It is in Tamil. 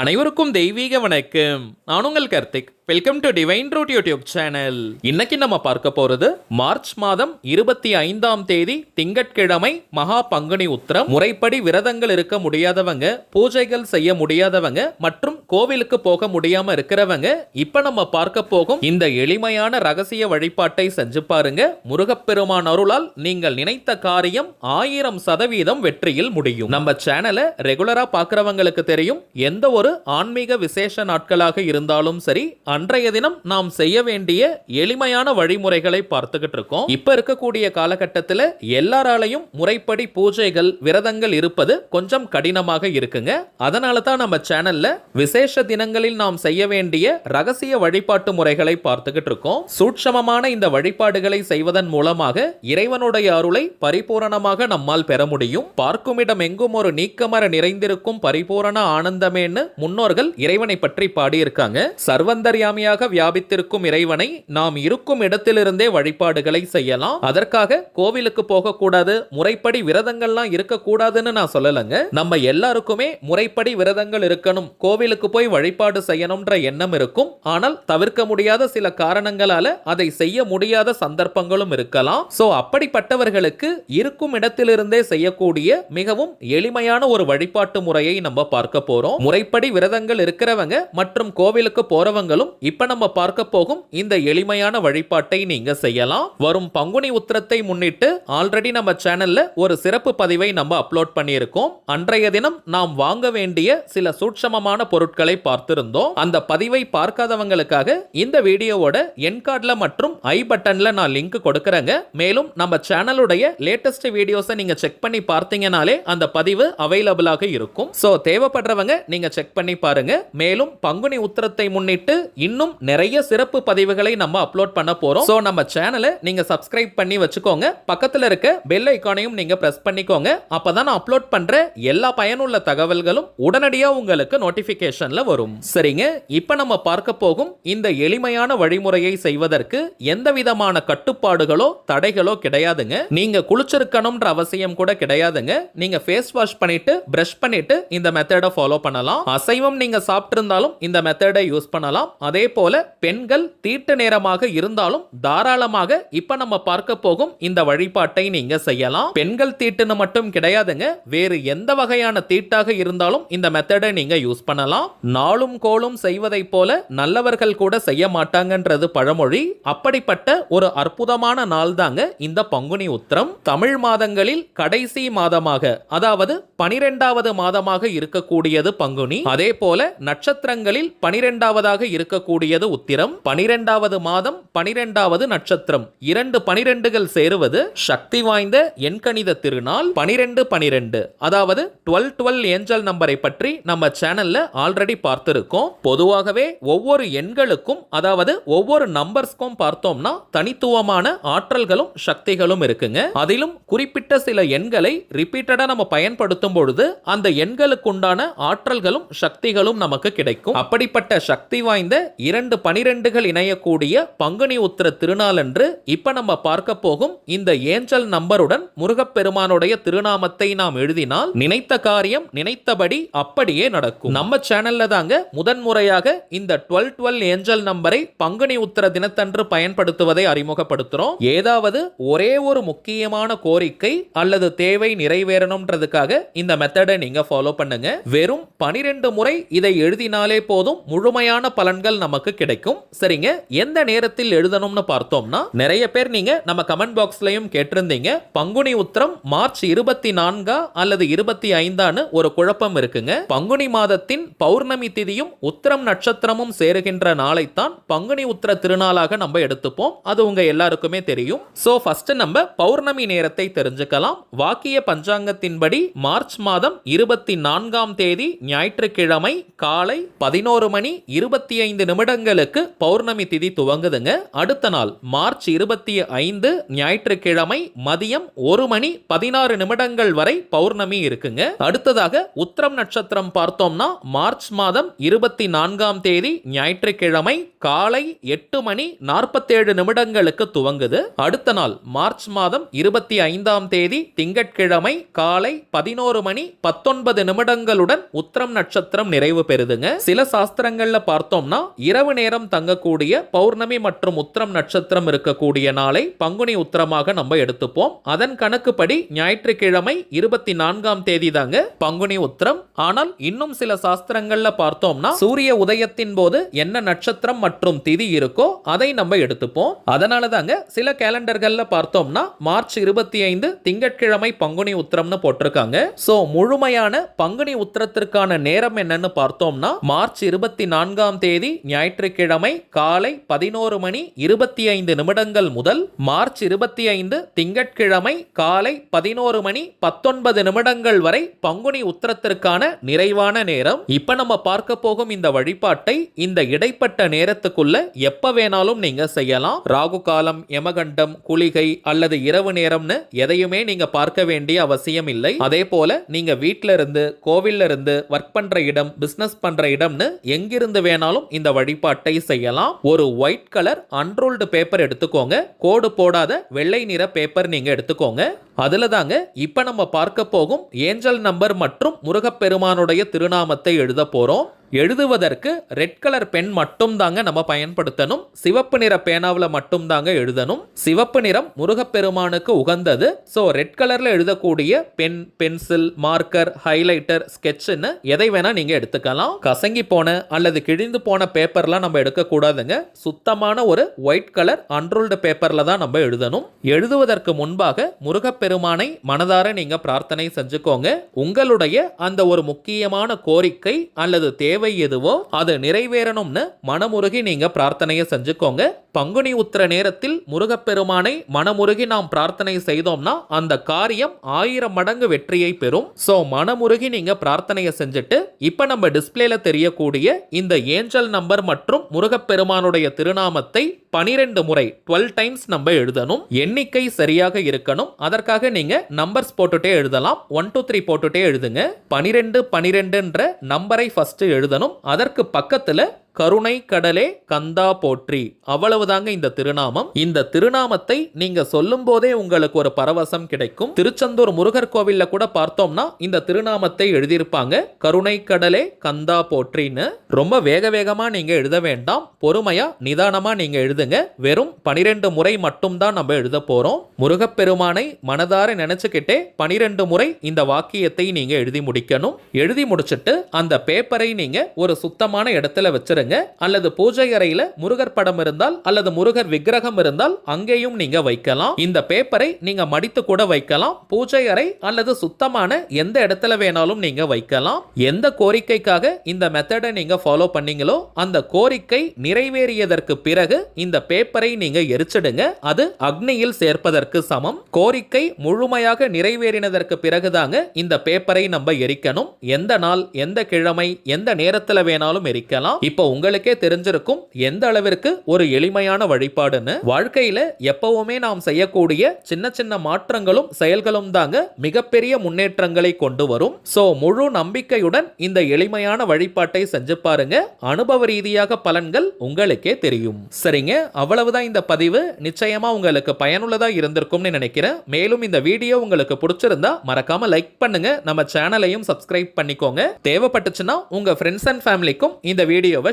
அனைவருக்கும் தெய்வீக வணக்கம். நான் உங்கள் Karthik. Welcome to Divine Root YouTube channel இன்னைக்கு நம்ம பார்க்க போறது மார்ச் மாதம் இருபத்தி ஐந்தாம் தேதி திங்கட்கிழமை மகா பங்குனி உத்திரம். முறைப்படி விரதங்கள் இருக்க முடியாதவங்க பூஜைகள் செய்ய முடியாதவங்க மற்றும் கோவிலுக்கு போக முடியாம இருக்கிறவங்க இப்ப நம்ம பார்க்க போகும் இந்த எளிமையான ரகசிய வழிபாட்டை செஞ்சு பாருங்க. முருகப்பெருமான் அருளால் நீங்கள் நினைத்த காரியம் ஆயிரம் சதவீதம் வெற்றியில் முடியும். நம்ம சேனலை ரெகுலரா பாக்குறவங்களுக்கு தெரியும். எந்த ஒரு ஆன்மீக விசேஷ நாட்களாக இருந்தாலும் சரி அன்றைய தினம் நாம் செய்ய வேண்டிய எளிமையான வழிமுறைகளை பார்த்துக்கிட்டு இருக்கோம். இப்ப இருக்கக்கூடிய காலகட்டத்தில் எல்லாராலையும் முறைப்படி பூஜைகள் விரதங்கள் இருப்பது கொஞ்சம் கடினமாக இருக்குங்க. அதனால தான் நம்ம சேனல்ல விசேஷ தினங்களில் நாம் செய்ய வேண்டிய ரகசிய வழிபாட்டு முறைகளை பார்த்துக்கிட்டு இருக்கோம். சூட்சமமான இந்த வழிபாடுகளை செய்வதன் மூலமாக இறைவனுடைய அருளை பரிபூரணமாக நம்மால் பெற முடியும். பார்க்குமிடம் எங்கும் ஒரு நீக்கமர நிறைந்திருக்கும் பரிபூரண ஆனந்தமேன்னு முன்னோர்கள் இறைவனை பற்றி பாடியிருக்காங்க. சர்வந்தர்யாமியாக வியாபித்திருக்கும் இறைவனை நாம் இருக்கும் இடத்திலிருந்தே வழிபாடுகளை செய்யலாம். அதற்காக கோவிலுக்கு போகக்கூடாது முறைப்படி விரதங்கள்லாம் இருக்கக்கூடாதுன்னு நான் சொல்லலைங்க. நம்ம எல்லாருக்குமே முறைப்படி விரதங்கள் இருக்கணும். கோவிலுக்கு போய் வழிபாடு செய்யணும்ன்ற எண்ணம் இருக்கும். ஆனால் தவிர்க்க முடியாத சில காரணங்களால அதை செய்ய முடியாத சந்தர்ப்பங்களும் இருக்கலாம். சோ அப்படிப்பட்டவர்களுக்கு இருக்கும் இடத்திலிருந்தே செய்யக்கூடிய மிகவும் எளிமையான ஒரு வழிபாட்டு முறையை நம்ம பார்க்க போறோம். முறைப்படி விரதங்கள் இருக்கிறவங்க மற்றும் கோவிலுக்கு போறவங்களும் இப்ப நம்ம பார்க்க போகும் இந்த எளிமையான வழிபாட்டை நீங்க செய்யலாம். வரும் பங்குனி உத்திரத்தை முன்னிட்டு ஆல்ரெடி நம்ம சேனல்ல ஒரு சிறப்பு பதிவை நம்ம அப்லோட் பண்ணியிருக்கோம். அன்றைய தினம் நாம் வாங்க வேண்டிய சில சூட்சமமான பொருட்கள் பார்த்திருந்தோம். அந்த பதிவை பார்க்காதவங்களுக்காக இந்த வீடியோவோட என் கார்டில் மற்றும் ஐ பட்டன்ல நான் லிங்க் கொடுக்கறேங்க. மேலும் நம்ம சேனலுடைய லேட்டஸ்ட் வீடியோஸை நீங்க செக் பண்ணி பார்த்தீங்கனாலே அந்த பதிவு அவைலபிளாக இருக்கும். ஸோ தேவைப்படுறவங்க நீங்க செக் பண்ணி பாருங்க. மேலும் பங்குனி உத்திரத்தை முன்னிட்டு இன்னும் நிறைய சிறப்பு பதிவுகளை நம்ம அப்லோட் பண்ண போறோம். ஸோ நம்ம சேனலை நீங்க சப்ஸ்கிரைப் பண்ணி வச்சுக்கோங்க. பக்கத்துல இருக்க பெல் ஐக்கானையும் நீங்க பிரஸ் பண்ணிக்கோங்க. அப்பதான் நான் அப்லோட் பண்ற எல்லா பயனுள்ள தகவல்களும் உடனடியாக உங்களுக்கு நோட்டிஃபிகேஷன் நோட்டிபிகேஷன்ல வரும். சரிங்க இப்போ நம்ம பார்க்க போகும் இந்த எளிமையான வழிமுறையை செய்வதற்கு எந்த விதமான கட்டுப்பாடுகளோ தடைகளோ கிடையாதுங்க. நீங்க குளிச்சிருக்கணும்ன்ற அவசியம் கூட கிடையாதுங்க. நீங்க ஃபேஸ் வாஷ் பண்ணிட்டு பிரஷ் பண்ணிட்டு இந்த மெத்தடை ஃபாலோ பண்ணலாம். அசைவம் நீங்க சாப்பிட்டிருந்தாலும் இந்த மெத்தடை யூஸ் பண்ணலாம். அதே போல பெண்கள் தீட்டு நேரமாக இருந்தாலும் தாராளமாக இப்ப நம்ம பார்க்க போகும் இந்த வழிபாட்டை நீங்க செய்யலாம். பெண்கள் தீட்டுன்னு மட்டும் கிடையாதுங்க. வேறு எந்த வகையான தீட்டாக இருந்தாலும் இந்த மெத்தடை நீங்க யூஸ் பண்ணலாம். நாளும் கோளும் செய்வதைப் போல நல்லவர்கள் கூட செய்ய மாட்டாங்கன்றது பழமொழி. அப்படிப்பட்ட ஒரு அற்புதமான நாள் தாங்க இந்த பங்குனி உத்திரம். தமிழ் மாதங்களில் கடைசி மாதமாக அதாவது பனிரெண்டாவது மாதமாக இருக்கக்கூடியது பங்குனி. அதே போல நட்சத்திரங்களில் பனிரெண்டாவதாக இருக்கக்கூடியது உத்திரம். பனிரெண்டாவது மாதம் பனிரெண்டாவது நட்சத்திரம். இரண்டு பனிரெண்டுகள் சேருவது சக்தி வாய்ந்த எண்கணித திருநாள் பனிரெண்டு பனிரெண்டு. அதாவது டுவெல் டுவெல் ஏஞ்சல் நம்பரை பற்றி நம்ம சேனல்ல ஆல்ரெடி பார்த்திருக்கோம். பொதுவாகவே ஒவ்வொரு எண்களுக்கும் அதாவது ஒவ்வொரு நம்பர்ஸ்க்கும் பார்த்தோம்னா தனித்துவமான ஆற்றல்களும் சக்திகளும் இருக்குங்க. அதிலும் குறிப்பிட்ட சில எண்களை ரிப்பீட்டடா நம்ம பயன்படுத்தும் பொழுது அந்த எண்களுக்கு உண்டான ஆற்றல்களும் சக்திகளும் நமக்கு கிடைக்கும். அப்படிப்பட்ட சக்தி வாய்ந்த இரண்டு பனிரெண்டுகள் இணையக்கூடிய பங்கு பங்குனி உத்திர திருநாளன்று இப்ப நம்ம பார்க்க போகும் இந்த ஏஞ்சல் நம்பருடன் முருகப்பெருமானுடைய திருநாமத்தை நாம் எழுதினால் நினைத்த காரியம் நினைத்தபடி அப்படியே நடக்கும். நம்ம சேனல்ல தாங்க முதன்முறையாக இந்த டுவெல் டுவெல் ஏஞ்சல் நம்பரை பங்குனி உத்திர தினத்தன்று பயன்படுத்துவதை அறிமுகப்படுத்துறோம். ஏதாவது ஒரே ஒரு முக்கியமான கோரிக்கை அல்லது தேவை நிறைவேறணும்ன்றதுக்காக இந்த மெத்தடை நீங்க ஃபாலோ பண்ணுங்க. வெறும் பனிரெண்டு முறை இதை எழுதினாலே போதும் முழுமையான பலன்கள் நமக்கு கிடைக்கும். சரிங்க? எந்த நேரத்தில் எழுதணும்னு பார்த்தோம்னா நிறைய பேர் நீங்க நம்ம கமெண்ட் பாக்ஸ்லயும் கேட்டிருந்தீங்க. பங்குனி உத்திரம் மார்ச் இருபத்தி நான்கா அல்லது இருபத்தி ஐந்தான்னு ஒரு குழப்பம் இருக்குங்க. பங்குனி மாதத்தின் பௌர்ணமி திதியும் உத்திரம் நட்சத்திரமும் சேருகின்ற நாளைத்தான் பங்குனி உத்திர திருநாளாக நம்ம எடுத்துப்போம். அது உங்க எல்லாருக்குமே தெரியும். சோ ஃபர்ஸ்ட் நம்ம பௌர்ணமி நேரத்தை தெரிஞ்சுக்கலாம். வாக்கிய பஞ்சாங்கத்தின்படி மார்ச் மாதம் இருபத்தி நான்காம் தேதி ஞாயிற்றுக்கிழமை காலை பதினோரு மணி இருபத்தி ஐந்து நிமிடங்களுக்கு பௌர்ணமி திதி துவங்குதுங்க. அடுத்த நாள் மார்ச் இருபத்தி ஐந்து ஞாயிற்றுக்கிழமை மதியம் ஒரு மணி பதினாறு நிமிடங்கள் வரை பௌர்ணமி இருக்குங்க. அடுத்ததாக உத்திரம் நட்சத்திரம் பார்த்தோம்னா மார்ச் மாதம் இருபத்தி நான்காம் தேதி ஞாயிற்றுக்கிழமை காலை எட்டு மணி நாற்பத்தேழு நிமிடங்களுக்கு துவங்குது. அடுத்த நாள் மார்ச் மாதம் இருபத்தி ஐந்தாம் தேதி திங்கட்கிழமை காலை பதினோரு மணி பத்தொன்பது நிமிடங்களுடன் உத்திரம் நட்சத்திரம் நிறைவு பெறுதுங்க. சில சாஸ்திரங்கள்ல பார்த்தோம்னா இரவு நேரம் தங்கக்கூடிய பௌர்ணமி மற்றும் உத்திரம் நட்சத்திரம் இருக்கக்கூடிய நாளை பங்குனி உத்திரமாக நம்ம எடுத்துப்போம். அதன் கணக்குப்படி ஞாயிற்றுக்கிழமை இருபத்தி நான்காம் தேதி தாங்க பங்குனி உத்திரம். ஆனால் இன்னும் சில சாஸ்திரங்கள்ல பார்த்தோம்னா சூரிய உதயத்தின் போது என்ன நட்சத்திரம் மற்றும் திதி இருக்கோ அதை நம்ம எடுத்துப்போம். அதனால தாங்க சில கேலண்டர்கள்ல பார்த்தோம்னா மார்ச் இருபத்தி ஐந்து திங்கட்கிழமை பங்குனி உத்திரம்னு போட்டிருக்காங்க. சோ முழுமையான பங்குனி உத்திரத்திற்கான நேரம் என்னன்னு பார்த்தோம்னா மார்ச் இருபத்தி நான்காம் தேதி ஞாயிற்றுக்கிழமை காலை பதினோரு மணி இருபத்தி ஐந்து நிமிடங்கள் முதல் மார்ச் இருபத்தி ஐந்து திங்கட்கிழமை காலை பதினோரு மணி பத்தொன்பது நிமிடங்கள் வரை பங்குனி உத்திரத்திற்கான நிறைவான நேரம். இப்ப நம்ம பார்க்க போகும் இந்த வழிபாட்டை இந்த இடைப்பட்ட நேரத்துக்குள்ள எப்ப வேணாலும் நீங்க செய்யலாம். ராகு காலம் யமகண்டம் குளிகை அல்லது இரவு நேரம்னு எதையுமே நீங்க பார்க்க வேண்டிய அவசியம் இல்லை. அதே போல நீங்க வீட்டில இருந்து கோவில்ல இருந்து ஒர்க் பண்ற இடம் பிசினஸ் பண்ற இடம்னு எங்கிருந்து வேணாலும் இந்த வழிபாட்டை செய்யலாம். ஒரு ஒயிட் கலர் அன்ரோல்டு பேப்பர் எடுத்துக்கோங்க. கோடு போடாத வெள்ளை நிற பேப்பர் நீங்கள் எடுத்துக்கோங்க. அதில் தாங்க இப்போ நம்ம பார்க்க போகும் ஏஞ்சல் நம்பர் மற்றும் முருகப்பெருமானுடைய திருநாமத்தை எழுத போகிறோம் எழுதுவதற்கு ரெட் கலர் பென் மட்டும் தாங்க நம்ம பயன்படுத்தணும். சிவப்பு நிற பேனாவில் மட்டும் தாங்க எழுதணும். சிவப்பு நிறம் முருகப்பெருமானுக்கு உகந்தது. ஸோ ரெட் கலரில் எழுதக்கூடிய பென் பென்சில் மார்க்கர் ஹைலைட்டர் ஸ்கெட்சுன்னு எதை வேணால் நீங்கள் எடுத்துக்கலாம். கசங்கி போன அல்லது கிழிந்து போன பேப்பர்லாம் நம்ம எடுக்கக்கூடாதுங்க. சுத்தமான ஒரு ஒயிட் கலர் அன்ரோல்டு பேப்பரில் தான் நம்ம எழுதணும். எழுதுவதற்கு முன்பாக முருகப்பெருமானை மனதார நீங்கள் பிரார்த்தனை செஞ்சுக்கோங்க. உங்களுடைய அந்த ஒரு முக்கியமான கோரிக்கை அல்லது தேவை எதுவோ அது நிறைவேறணும்னு மனமுருகி நீங்க பிரார்த்தனையை செஞ்சுக்கோங்க. பங்குனி உத்திர நேரத்தில் முருகப்பெருமானை மனமுருகி நாம் பிரார்த்தனை செய்தோம்னா அந்த காரியம் ஆயிரம் மடங்கு வெற்றியை பெறும். சோ மனமுருகி நீங்க பிரார்த்தனையை செஞ்சுட்டு இப்ப நம்ம டிஸ்பிளேல தெரியக்கூடிய இந்த ஏஞ்சல் நம்பர் மற்றும் முருகப்பெருமானுடைய திருநாமத்தை பனிரெண்டு முறை டுவெல் டைம்ஸ் நம்ம எழுதணும். எண்ணிக்கை சரியாக இருக்கணும். அதற்காக நீங்க நம்பர்ஸ் போட்டுட்டே எழுதலாம். ஒன் டூ த்ரீ போட்டுட்டே எழுதுங்க. பனிரெண்டு பனிரெண்டுன்ற நம்பரை ஃபர்ஸ்ட் எழுதணும் அதற்கு பக்கத்தில் கருணை கடலே கந்தா போற்றி. அவ்வளவுதாங்க இந்த திருநாமம். இந்த திருநாமத்தை நீங்க சொல்லும் போதே உங்களுக்கு ஒரு பரவசம் கிடைக்கும். திருச்செந்தூர் முருகர் கோவில்ல கூட பார்த்தோம்னா இந்த திருநாமத்தை எழுதியிருப்பாங்க. கருணை கடலே கந்தா போற்றின்னு. ரொம்ப வேக வேகமா நீங்க எழுத வேண்டாம். பொறுமையா நிதானமா நீங்க எழுதுங்க. வெறும் பனிரெண்டு முறை மட்டும் தான் நம்ம எழுத போறோம். முருகப்பெருமானை மனதார நினைச்சுக்கிட்டே பனிரெண்டு முறை இந்த வாக்கியத்தை நீங்க எழுதி முடிக்கணும். எழுதி முடிச்சிட்டு அந்த பேப்பரை நீங்க ஒரு சுத்தமான இடத்துல வச்சிருங்க அல்லது பூஜை அறையில முருகர் படம் இருந்தால் அல்லது முருகர் விக்கிரகம் இருந்தால் அங்கேயும் நீங்க வைக்கலாம். இந்த பேப்பரை நீங்க மடித்து கூட வைக்கலாம். பூஜை அறை அல்லது சுத்தமான எந்த இடத்துல வேணாலும் நீங்க வைக்கலாம். எந்த கோரிக்கைக்காக இந்த மெத்தடை நீங்க ஃபாலோ பண்ணீங்களோ அந்த கோரிக்கை நிறைவேறியதற்கு பிறகு இந்த பேப்பரை நீங்க எரிச்சிடுங்க. அது அக்னியில் சேர்ப்பதற்கு சமம். கோரிக்கை முழுமையாக நிறைவேறினதற்கு பிறகுதாங்க இந்த பேப்பரை நம்ம எரிக்கணும். எந்த நாள் எந்த கிழமை எந்த நேரத்தில் வேணாலும் எரிக்கலாம். இப்போ உங்களுக்கே தெரிஞ்சிருக்கும் எந்த அளவிற்கு ஒரு எளிமையான வழிபாடுன்னு. வாழ்க்கையில எப்பவுமே நாம் செய்யக்கூடிய சின்ன சின்ன மாற்றங்களும் செயல்களும் தாங்க மிகப்பெரிய முன்னேற்றங்களை கொண்டு வரும். சோ முழு நம்பிக்கையுடன் இந்த எளிமையான வழிபாட்டை செஞ்சு பாருங்க. அனுபவ ரீதியாக பலன்கள் உங்களுக்கே தெரியும். சரிங்க அவ்வளவுதான் இந்த பதிவு. நிச்சயமா உங்களுக்கு பயனுள்ளதா இருந்திருக்கும்னு நினைக்கிறேன். மேலும் இந்த வீடியோ உங்களுக்கு பிடிச்சிருந்தா மறக்காம லைக் பண்ணுங்க. நம்ம சேனலையும் சப்ஸ்கிரைப் பண்ணிக்கோங்க. தேவைப்பட்டுச்சுன்னா உங்க ஃப்ரெண்ட்ஸ் அண்ட் ஃபேமிலிக்கும் இந்த வீடியோவை